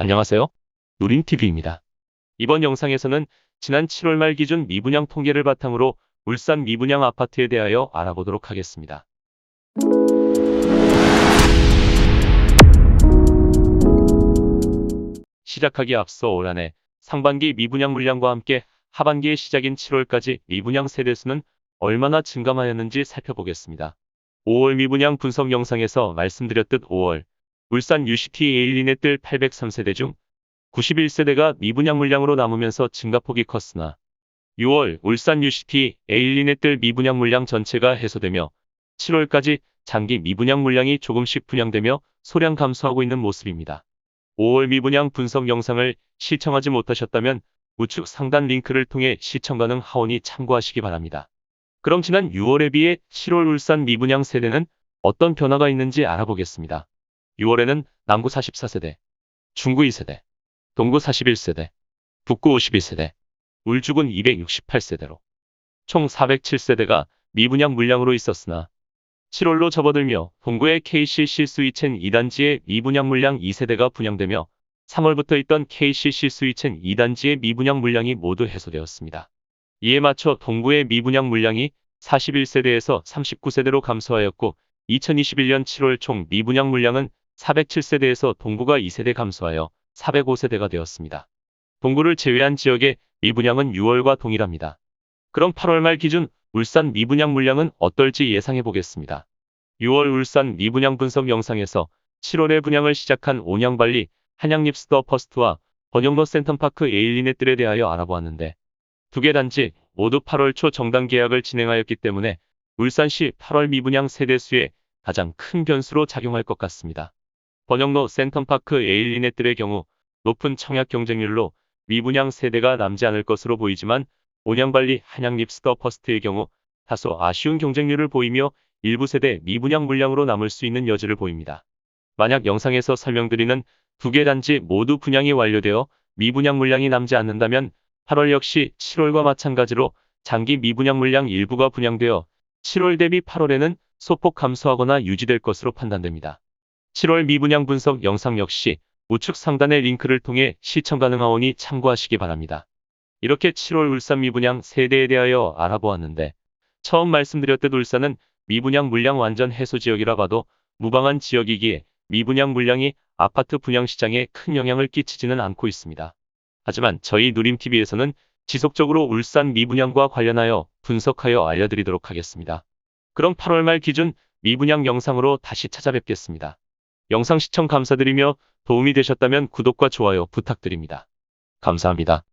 안녕하세요. 누림TV입니다. 이번 영상에서는 지난 7월 말 기준 미분양 통계를 바탕으로 울산 미분양 아파트에 대하여 알아보도록 하겠습니다. 시작하기 앞서 올 한해 상반기 미분양 물량과 함께 하반기의 시작인 7월까지 미분양 세대수는 얼마나 증감하였는지 살펴보겠습니다. 5월 미분양 분석 영상에서 말씀드렸듯 5월 울산 UCT 뜰 803세대 중 91세대가 미분양 물량으로 남으면서 증가폭이 컸으나 6월 울산 UCT 뜰 미분양 물량 전체가 해소되며 7월까지 장기 미분양 물량이 조금씩 분양되며 소량 감소하고 있는 모습입니다. 5월 미분양 분석 영상을 시청하지 못하셨다면 우측 상단 링크를 통해 시청 가능 하오니 참고하시기 바랍니다. 그럼 지난 6월에 비해 7월 울산 미분양 세대는 어떤 변화가 있는지 알아보겠습니다. 6월에는 남구 44세대, 중구 2세대, 동구 41세대, 북구 51세대, 울주군 268세대로 총 407세대가 미분양 물량으로 있었으나 7월로 접어들며 동구의 KCC 스위첸 2단지의 미분양 물량 2세대가 분양되며 3월부터 있던 KCC 스위첸 2단지의 미분양 물량이 모두 해소되었습니다. 이에 맞춰 동구의 미분양 물량이 41세대에서 39세대로 감소하였고 2021년 7월 총 미분양 물량은 407세대에서 동구가 2세대 감소하여 405세대가 되었습니다. 동구를 제외한 지역의 미분양은 6월과 동일합니다. 그럼 8월 말 기준 울산 미분양 물량은 어떨지 예상해 보겠습니다. 6월 울산 미분양 분석 영상에서 7월에 분양을 시작한 온양발리, 한양립스더 퍼스트와 번영로 센텀파크 에일리넷들에 대하여 알아보았는데 두 개 단지 모두 8월 초 정당 계약을 진행하였기 때문에 울산시 8월 미분양 세대수에 가장 큰 변수로 작용할 것 같습니다. 번영로 센텀파크 에일리넷들의 경우 높은 청약 경쟁률로 미분양 세대가 남지 않을 것으로 보이지만 온양발리 한양립스더 퍼스트의 경우 다소 아쉬운 경쟁률을 보이며 일부 세대 미분양 물량으로 남을 수 있는 여지를 보입니다. 만약 영상에서 설명드리는 두 개 단지 모두 분양이 완료되어 미분양 물량이 남지 않는다면 8월 역시 7월과 마찬가지로 장기 미분양 물량 일부가 분양되어 7월 대비 8월에는 소폭 감소하거나 유지될 것으로 판단됩니다. 7월 미분양 분석 영상 역시 우측 상단의 링크를 통해 시청 가능 하오니 참고하시기 바랍니다. 이렇게 7월 울산 미분양 세대에 대하여 알아보았는데 처음 말씀드렸듯 울산은 미분양 물량 완전 해소 지역이라 봐도 무방한 지역이기에 미분양 물량이 아파트 분양 시장에 큰 영향을 끼치지는 않고 있습니다. 하지만 저희 누림TV에서는 지속적으로 울산 미분양과 관련하여 분석하여 알려드리도록 하겠습니다. 그럼 8월 말 기준 미분양 영상으로 다시 찾아뵙겠습니다. 영상 시청 감사드리며 도움이 되셨다면 구독과 좋아요 부탁드립니다. 감사합니다.